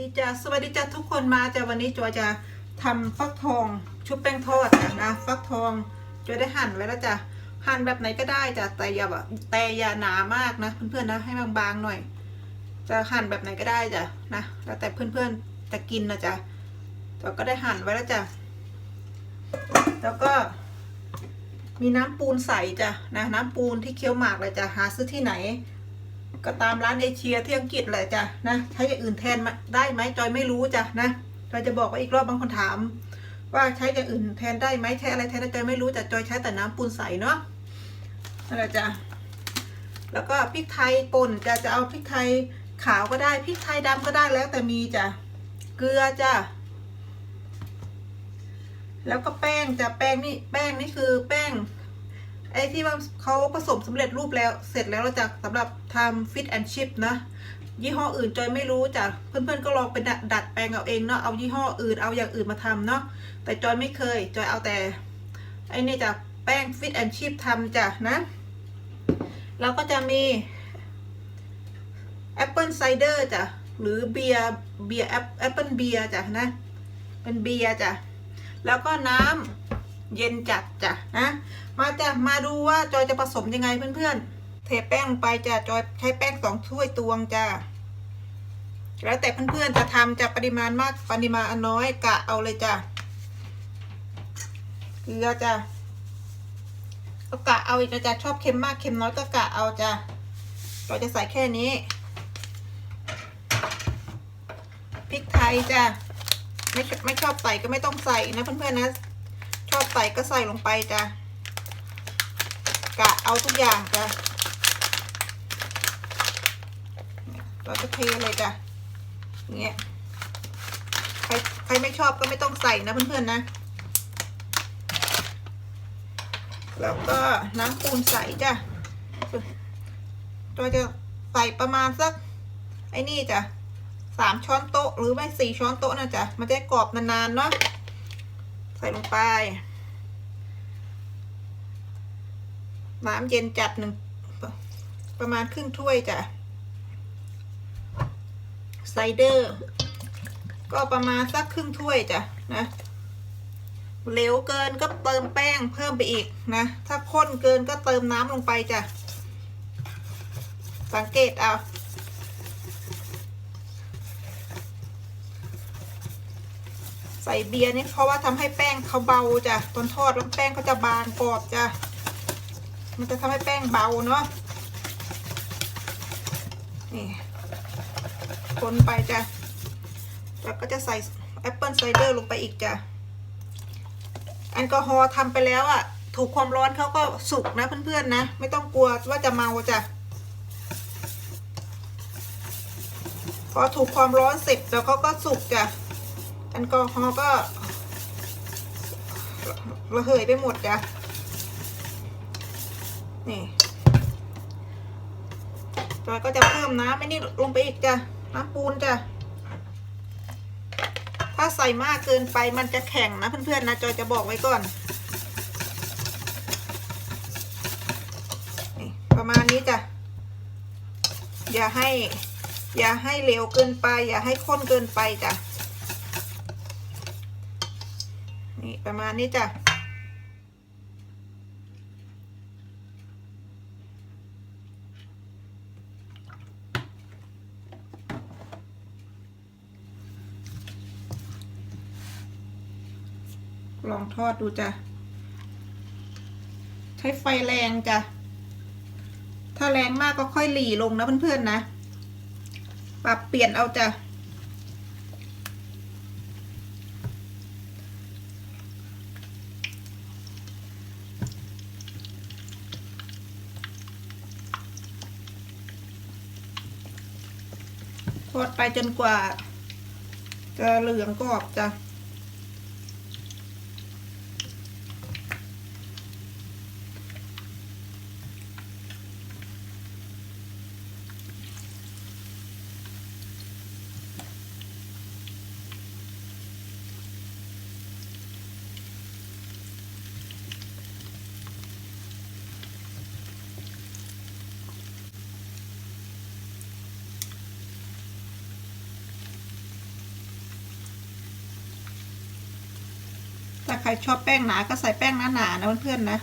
วัสดีจ้ะสวัสดีจ้ะทุกคนมาจ้ะวันนี้จอยจะทำฟักทองชุบแป้งทอดนะฟักทองจอยได้หั่นไว้แล้วจ้ะหั่นแบบไหนก็ได้จ้ะแต่อย่าแบบแต่อย่าหนามากนะ เพื่อนๆนะให้บางๆหน่อย จะหั่นแบบไหนก็ได้จ้ะนะแล้วแต่เพื่อนๆจะกินนะจ้ะจอยก็ได้หั่นไว้แล้วจ้ะแล้วก็มีน้ำปูนใสจ้ะนะน้ำปูนที่เคี้ยวหมากเลยจ้ะหาซื้อที่ไหน ก็ตามร้านเอเชียที่อังกฤษแหละจ้ะนะใช้อย่างอื่นแทนมาได้ไหมจอยไม่รู้จ้ะนะจอยจะบอกว่าอีกรอบบางคนถาม ว่าใช้อย่างอื่นแทนได้ไหมใช้อะไรแทนจอยไม่รู้แต่จอยใช้แต่น้ำปูนใสเนาะนั่นแหละจ้ะแล้วก็พริกไทยป่นจะจะเอาพริกไทยขาวก็ได้พริกไทยดำก็ได้แล้วแต่มีจ้ะเกลือจ้ะแล้วก็แป้งจ้ะแป้งนี่แป้งนี่คือแป้ง ไอ้ที่ว่าเขาผสมสำเร็จรูปแล้วเสร็จแล้วเราจะสำหรับทำฟิตแอนชิพนะ ยี่ห้ออื่นจอยไม่รู้จ้ะเพื่อนๆก็ลองไปดัดดัดแปลงเอาเองเนาะเอายี่ห้ออื่นเอาอย่างอื่นมาทำเนาะแต่จอยไม่เคย จอยเอาแต่ไอ้นี่จ้ะแป้งฟิตแอนชิพทำจ้ะนะแล้วก็จะมีแอปเปิลไซเดอร์จ้ะหรือเบียร์เบียร์แอปเปิลเบียร์จ้ะนะเป็นเบียร์จ้ะแล้วก็น้ำ เย็นจัดจ้ะนะ มาจ้ะมาดูว่าจอยจะผสมยังไงเพื่อนๆ เทแป้งลงไปจ้ะจอยใช้แป้งสองถ้วยตวงจ้ะแล้วแต่เพื่อนๆจะทำจะปริมาณมากปริมาณน้อยกะเอาเลยจ้ะเกลือจ้ะก็กะเอาอีกนะจ้ะชอบเค็มมากเค็มน้อยก็กะเอาจ้ะจอยจะใส่แค่นี้พริกไทยจ้ะไม่ไม่ชอบใส่ก็ไม่ต้องใส่นะเพื่อนๆนะ ชอบใส่ก็ใส่ลงไปจ้ะกะเอาทุกอย่างจ้ะเราจะเทเลยจ้ะเงี้ยใครใครไม่ชอบก็ไม่ต้องใส่นะเพื่อนๆนะ แล้วก็น้ำปูนใส่จ้ะเราจะใส่ประมาณสัก ไอ้นี่จ้ะสามช้อนโต๊ะหรือไม่สี่ช้อนโต๊ะนะจ๊ะมันจะกรอบนานๆเนาะ ใส่ลงไป น้ำเย็นจัดหนึ่งประมาณครึ่งถ้วยจ้ะ ไซเดอร์ ก็ประมาณสักครึ่งถ้วยจ้ะนะเหลวเกินก็เติมแป้งเพิ่มไปอีกนะ ถ้าข้นเกินก็เติมน้ำลงไปจ้ะ สังเกตเอา ใส่เบียร์นี่เพราะว่าทำให้แป้งเขาเบาจ้ะตอนทอดแล้วแป้งเขาจะบางกรอบจ้ะมันจะทำให้แป้งเบาเนาะนี่คนไปจ้ะแล้วก็จะใส่แอปเปิลไซเดอร์ลงไปอีกจ้ะแอลกอฮอล์ทำไปแล้วอะ่ะ ถูกความร้อนเขาก็สุกนะเพื่อนๆนะ ไม่ต้องกลัวว่าจะเมาจ้ะพอถูกความร้อนเสร็จแล้วเขาก็สุกจ้ะ แอลกอฮอล์ก็ระเหยไปหมดจ้ะ นี่จอยก็จะเพิ่มน้ำไม่นี่ลงไปอีกจ้ะ น้ำปูนจ้ะ ถ้าใส่มากเกินไปมันจะแข็งนะเพื่อนๆนะจอยจะบอกไว้ก่อน นี่ประมาณนี้จ้ะ อย่าให้ อย่าให้เหลวเกินไป อย่าให้ข้นเกินไปจ้ะ นี่ประมาณนี้จ้ะลองทอดดูจ้ะ ใช้ไฟแรงจ้ะ ถ้าแรงมากก็ค่อยหลีลงนะเพื่อนๆนะ ปรับเปลี่ยนเอาจ้ะ ดไปจนกว่าจะเหลืองกรอบจ้ะ ถ้าใครชอบแป้งหนาก็ใส่แป้งหนาๆนะเพื่อนๆนะ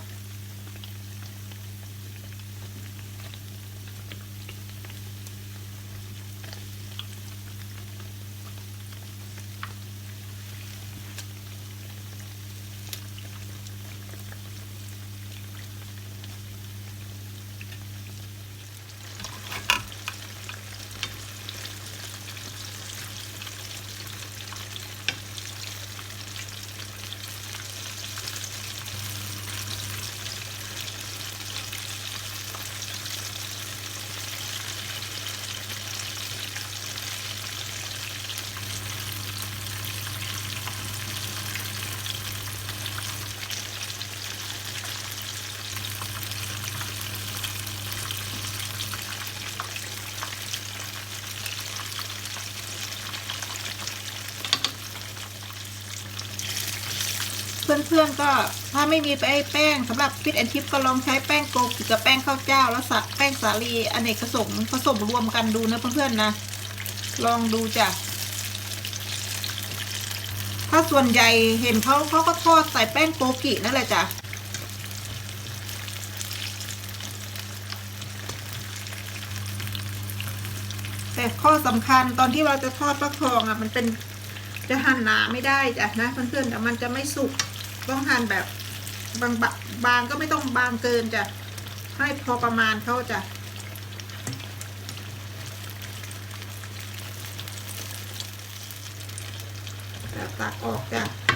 พื่อนๆก็ถ้าไม่มีแป้งสำหรับฟิตแอนทิปก็ลองใช้แป้งโกกิกับแป้งข้าวเจ้า แล้วสักแป้งสาลีอเนกประสงค์ผสมรวมกันดูนะเพื่อนๆนะ ลองดูจ้ะถ้าส่วนใหญ่เห็นเขาเขาก็ทอดใส่แป้งโกกินั่นแหละจ้ะแต่ข้อสำคัญตอนที่เราจะทอดฟักทองอะมันเป็นจะหั่นหนาไม่ได้จ้ะนะเพื่อนๆแต่มันจะไม่สุก ต้องหั่นแบบบางๆบางก็ไม่ต้องบางเกินจะให้พอประมาณเขาจะจะตักออกจ้ะ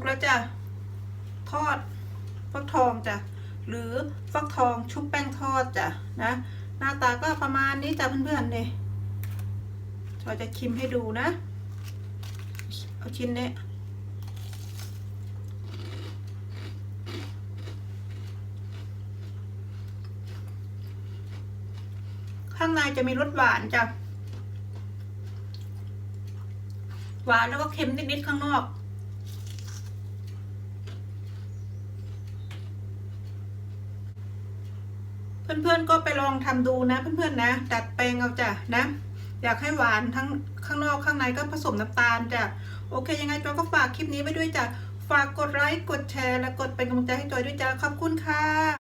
กแล้วจ้ะทอดฟักทองจ้ะหรือฟักทองชุบแป้งทอดจ้ะนะหน้าตาก็ประมาณนี้จ้ะเพื่อนๆเนี่ยเราจะชิมให้ดูนะ เอาชิ้นนี้ข้างในจะมีรสหวานจ้ะ หวานแล้วก็เค็มนิดๆข้างนอก เพื่อนๆก็ไปลองทำดูนะ เพื่อนๆนะ ดัดแปลงเอาจ้ะนะ อยากให้หวานทั้งข้างนอกข้างในก็ผสมน้ำตาลจ้ะโอเคยังไงจอยก็ฝากคลิปนี้ไว้ด้วยจ้ะฝากกดไลค์กดแชร์และกดเป็นกำลังใจให้จอยด้วยจ้ะขอบคุณค่ะ